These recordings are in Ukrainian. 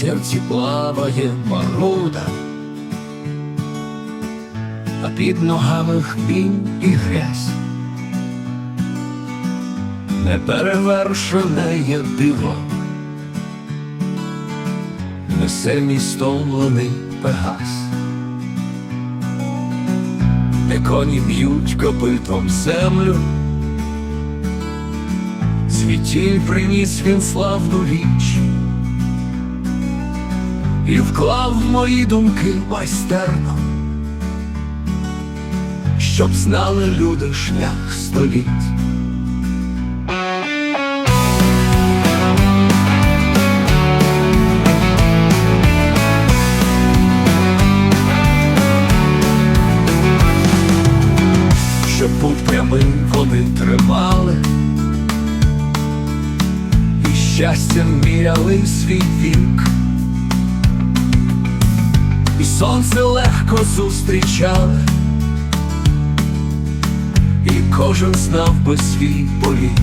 серці плаває маруда, а під ногами хбінь і грязь. Неперевершене є диво, несе мій стомлений пегас. Де коні б'ють копитом землю, Світіль приніс він славну річ і вклав мої думки майстерно, щоб знали люди шлях століть. Щоб путь прямий вони тримали і щастям міряли свій вік, і сонце легко зустрічали, і кожен знав би свій політ.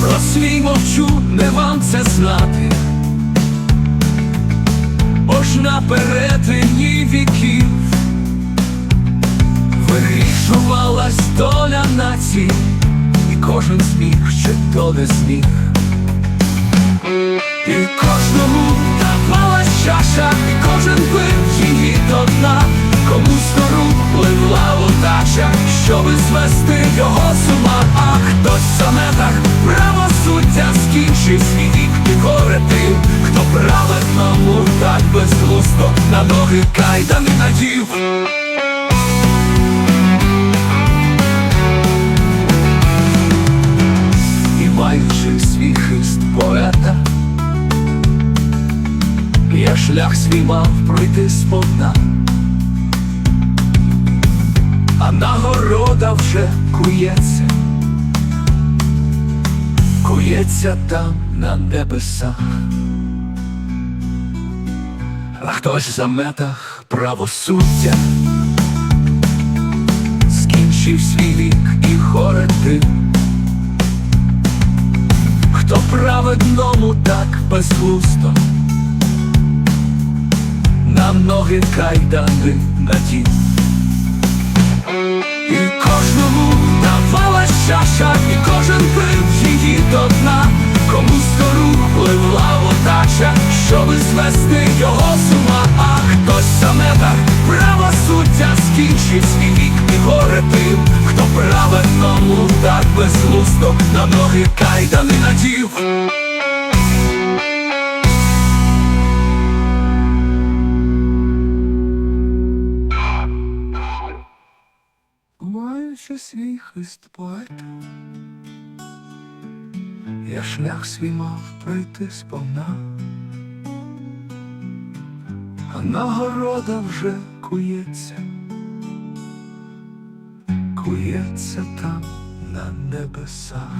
Про свій мовчу не вам це знати, бо ж на перетині віків вирішувалась доля нації, і кожен сміх, чи то не сміх. І чаша, і кожен пив її до дна, комусь до рук пливла удача, щоби звести його з ума, а хтось в заметах правосуддя скінчив свій вік підгоре тим, хто праведному так безглуздо. На ноги кайдани надів. Шлях свій мав пройти сповна, а нагорода вже кується, кується там на небесах, а хтось в заметах правосуддя. Скінчив свій вік і хоре тим. Хто праведному так безглуздо на ноги кайдани надів І кожному давалась чаша, і кожен пив її до дна, комусь до пливла удача, щоби звести його з ума, а хтось в заметах правосуддя скінчив свій вік і горе тим, хто праведному так безглуздо на ноги кайдани надів. Маючи свій хист поета, я шлях свій мав пройти сповна, а нагорода вже кується, кується там на небесах.